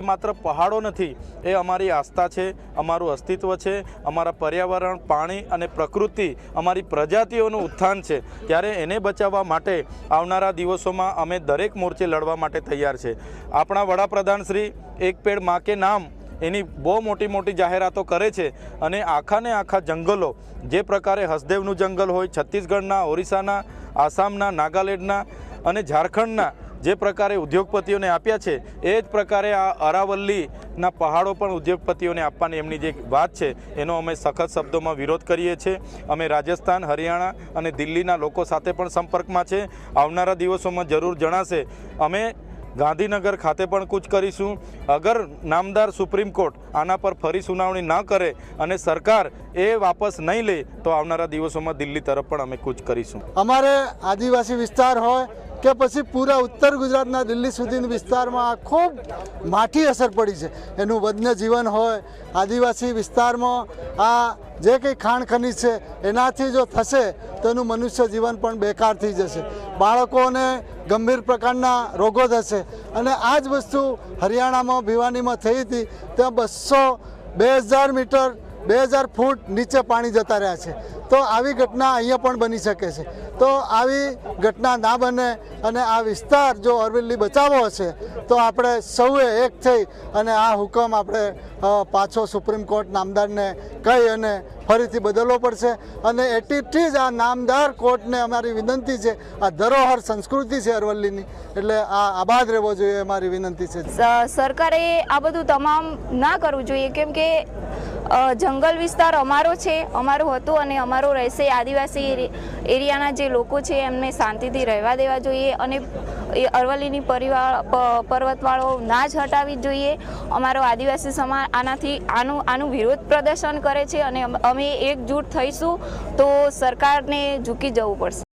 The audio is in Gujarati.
માત્ર પહાડો નથી, એ અમારી આસ્થા છે, અમારું અસ્તિત્વ છે, અમારા પર્યાવરણ, પાણી અને પ્રકૃતિ અમારી પ્રજાતિઓનું ઉત્થાન છે. ત્યારે એને બચાવવા માટે આવનારા દિવસોમાં અમે દરેક મોરચે લડવા માટે તૈયાર છે. આપણા વડાપ્રધાન શ્રી એક પેડ મા કે નામ એની બહુ મોટી મોટી જાહેરાતો કરે છે અને આખાને આખા જંગલો, જે પ્રકારે હસદેવનું જંગલ હોય, છત્તીસગઢના, ઓરિસ્સાના, આસામના, નાગાલેન્ડના અને ઝારખંડના જે પ્રકારે ઉદ્યોગપતિઓને આપ્યા છે, એ જ પ્રકારે આ અરાવલ્લીના પહાડો પણ ઉદ્યોગપતિઓને આપવાની એમની જે વાત છે, એનો અમે સખત શબ્દોમાં વિરોધ કરીએ છીએ અમે રાજસ્થાન, હરિયાણા અને દિલ્હીના લોકો સાથે પણ સંપર્કમાં છે. આવનારા દિવસોમાં જરૂર જણાશે. અમે ગાંધીનગર ખાતે પણ કૂચ કરીશું. અગર નામદાર સુપ્રીમ કોર્ટ આના પર ફરી સુનાવણી ન કરે અને સરકાર એ વાપસ નહીં લે, તો આવનારા દિવસોમાં દિલ્હી તરફ પણ અમે કૂચ કરીશું. અમારે આદિવાસી વિસ્તાર હોય કે પછી પૂરા ઉત્તર ગુજરાતના દિલ્હી સુધીના વિસ્તારમાં ખૂબ માઠી અસર પડી છે. એનું વન્ય જીવન હોય, આદિવાસી વિસ્તારમાં આ જે કંઈ ખાણ ખનીજ છે, એનાથી જો થશે, તો એનું મનુષ્ય જીવન પણ બેકાર થઈ જશે. બાળકોને ગંભીર પ્રકારના રોગો થશે. અને આ જ વસ્તુ હરિયાણામાં ભિવાનીમાં થઈ હતી. ત્યાં બસો બે હજાર મીટર બે હજાર ફૂટ નીચે પાણી જતા રહ્યા છે. તો આવી ઘટના અહીંયા પણ બની શકે છે. તો આવી ઘટના ના બને અને આ વિસ્તાર જો અરવલ્લી બચાવવો હશે, તો આપણે સૌએ એક થઈ અને આ હુકમ આપણે પાછો સુપ્રીમ કોર્ટ નામદારને કહી અને ફરીથી બદલવો પડશે. અને એટલી જ આ નામદાર કોર્ટને અમારી વિનંતી છે, આ ધરોહર સંસ્કૃતિ છે અરવલ્લીની, એટલે આ આબાદ રહેવો જોઈએ અમારી વિનંતી છે. સરકારે આ બધું તમામ ના કરવું જોઈએ, કેમ કે જંગલ વિસ્તાર અમારો છે, અમારું હતું અને અમારો રહેશે આદિવાસી એરી- એરિયાના જે લોકો છે એમને શાંતિથી રહેવા દેવા જોઈએ અને એ અરવલ્લીની પરિવાર પર્વતવાળો ના જ હટાવી જોઈએ. અમારો આદિવાસી સમાજ આનાથી આનું આનું વિરોધ પ્રદર્શન કરે છે અને અમે એકજૂટ થઈશું તો સરકારને ઝૂકી જવું પડશે.